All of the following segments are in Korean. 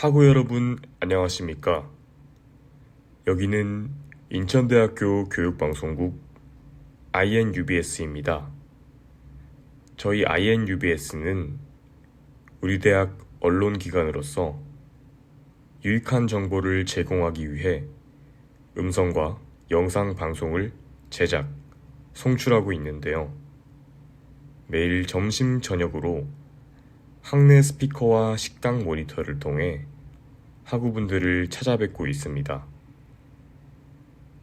하고 여러분 안녕하십니까? 여기는 인천대학교 교육방송국 INUBS입니다. 저희 INUBS는 우리 대학 언론기관으로서 유익한 정보를 제공하기 위해 음성과 영상 방송을 제작, 송출하고 있는데요. 매일 점심 저녁으로 학내 스피커와 식당 모니터를 통해 학우분들을 찾아뵙고 있습니다.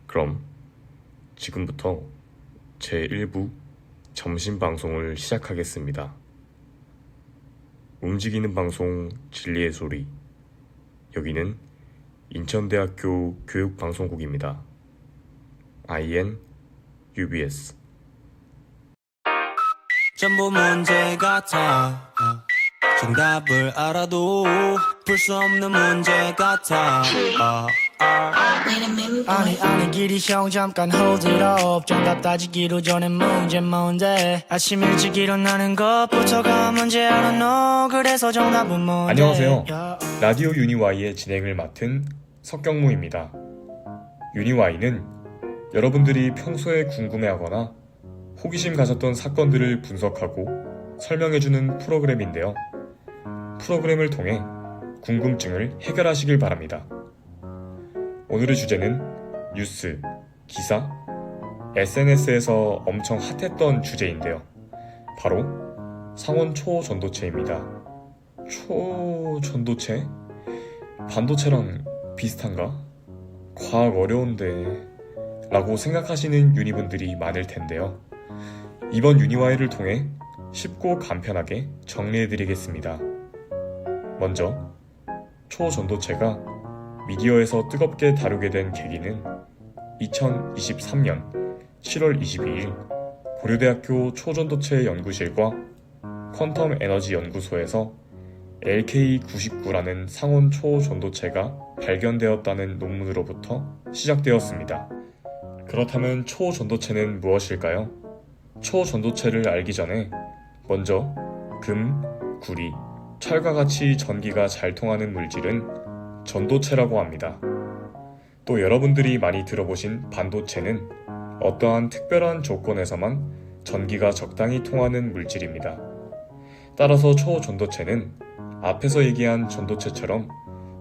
그럼 지금부터 제1부 점심 방송을 시작하겠습니다. 움직이는 방송 진리의 소리. 여기는 인천대학교 교육방송국입니다. IN UBS 전부 문제 같아 정답을 알아도 풀 수 없는 문제 같아 아, 아. 아니 아니 길이 형 잠깐 hold it up 정답 따지기로 전에 문제 뭔데 아침 일찍 일어나는 것부터가 문제 I don't know 그래서 정답은 뭔데 안녕하세요. 야. 라디오 유니와이의 진행을 맡은 석경무입니다. 유니와이는 여러분들이 평소에 궁금해하거나 호기심 가졌던 사건들을 분석하고 설명해주는 프로그램인데요. 프로그램을 통해 궁금증을 해결하시길 바랍니다. 오늘의 주제는 뉴스, 기사, SNS에서 엄청 핫했던 주제인데요. 바로 상온 초전도체입니다. 초전도체? 반도체랑 비슷한가? 과학 어려운데 라고 생각하시는 유니분들이 많을 텐데요. 이번 유니와이를 통해 쉽고 간편하게 정리해드리겠습니다. 먼저 초전도체가 미디어에서 뜨겁게 다루게 된 계기는 2023년 7월 22일 고려대학교 초전도체 연구실과 퀀텀 에너지 연구소에서 LK99라는 상온 초전도체가 발견되었다는 논문으로부터 시작되었습니다. 그렇다면 초전도체는 무엇일까요? 초전도체를 알기 전에 먼저 금, 구리, 철과 같이 전기가 잘 통하는 물질은 전도체라고 합니다. 또 여러분들이 많이 들어보신 반도체는 어떠한 특별한 조건에서만 전기가 적당히 통하는 물질입니다. 따라서 초전도체는 앞에서 얘기한 전도체처럼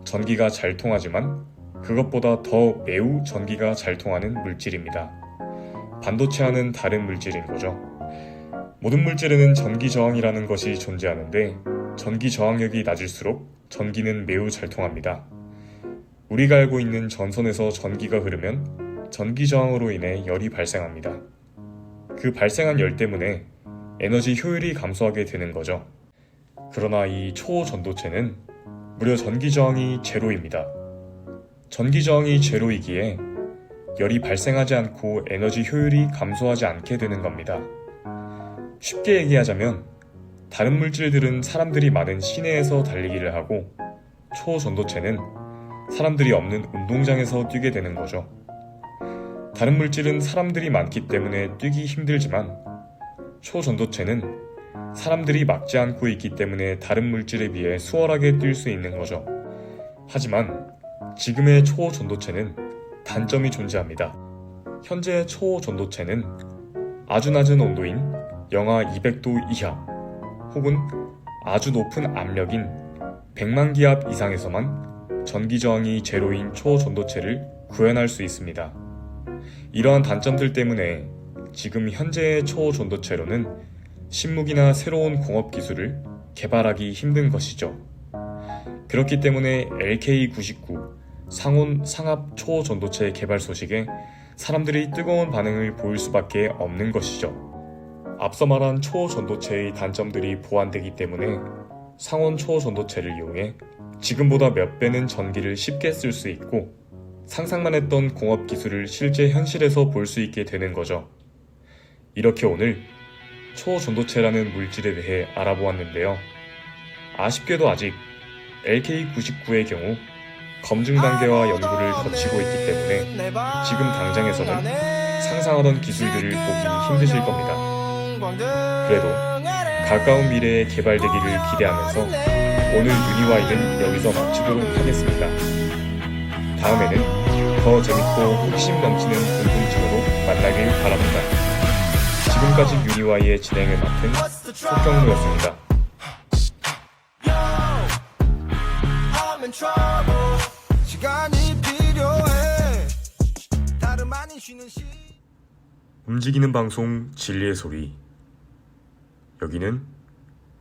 전기가 잘 통하지만 그것보다 더 매우 전기가 잘 통하는 물질입니다. 반도체와는 다른 물질인 거죠. 모든 물질에는 전기 저항이라는 것이 존재하는데 전기 저항력이 낮을수록 전기는 매우 잘 통합니다. 우리가 알고 있는 전선에서 전기가 흐르면 전기 저항으로 인해 열이 발생합니다. 그 발생한 열 때문에 에너지 효율이 감소하게 되는 거죠. 그러나 이 초전도체는 무려 전기 저항이 제로입니다. 전기 저항이 제로이기에 열이 발생하지 않고 에너지 효율이 감소하지 않게 되는 겁니다. 쉽게 얘기하자면 다른 물질들은 사람들이 많은 시내에서 달리기를 하고 초전도체는 사람들이 없는 운동장에서 뛰게 되는 거죠. 다른 물질은 사람들이 많기 때문에 뛰기 힘들지만 초전도체는 사람들이 막지 않고 있기 때문에 다른 물질에 비해 수월하게 뛸 수 있는 거죠. 하지만 지금의 초전도체는 단점이 존재합니다. 현재 초전도체는 아주 낮은 온도인 영하 200도 이하 혹은 아주 높은 압력인 100만 기압 이상에서만 전기 저항이 제로인 초전도체를 구현할 수 있습니다. 이러한 단점들 때문에 지금 현재의 초전도체로는 신무기나 새로운 공업 기술을 개발하기 힘든 것이죠. 그렇기 때문에 LK99 상온 상압 초전도체 개발 소식에 사람들이 뜨거운 반응을 보일 수밖에 없는 것이죠. 앞서 말한 초전도체의 단점들이 보완되기 때문에 상온 초전도체를 이용해 지금보다 몇 배는 전기를 쉽게 쓸 수 있고 상상만 했던 공업 기술을 실제 현실에서 볼 수 있게 되는 거죠. 이렇게 오늘 초전도체라는 물질에 대해 알아보았는데요. 아쉽게도 아직 LK99의 경우 검증 단계와 연구를 거치고 있기 때문에 지금 당장에서는 상상하던 기술들을 보기 힘드실 겁니다. 그래도 가까운 미래에 개발되기를 기대하면서 오늘 유니와이는 여기서 마치도록 하겠습니다. 다음에는 더 재밌고 호기심 넘치는 궁금증으로 만나길 바랍니다. 지금까지 유니와이의 진행을 맡은 시. 움직이는 방송 진리의 소리. 여기는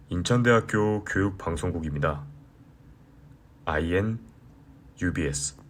인천대학교 교육방송국입니다. IN UBS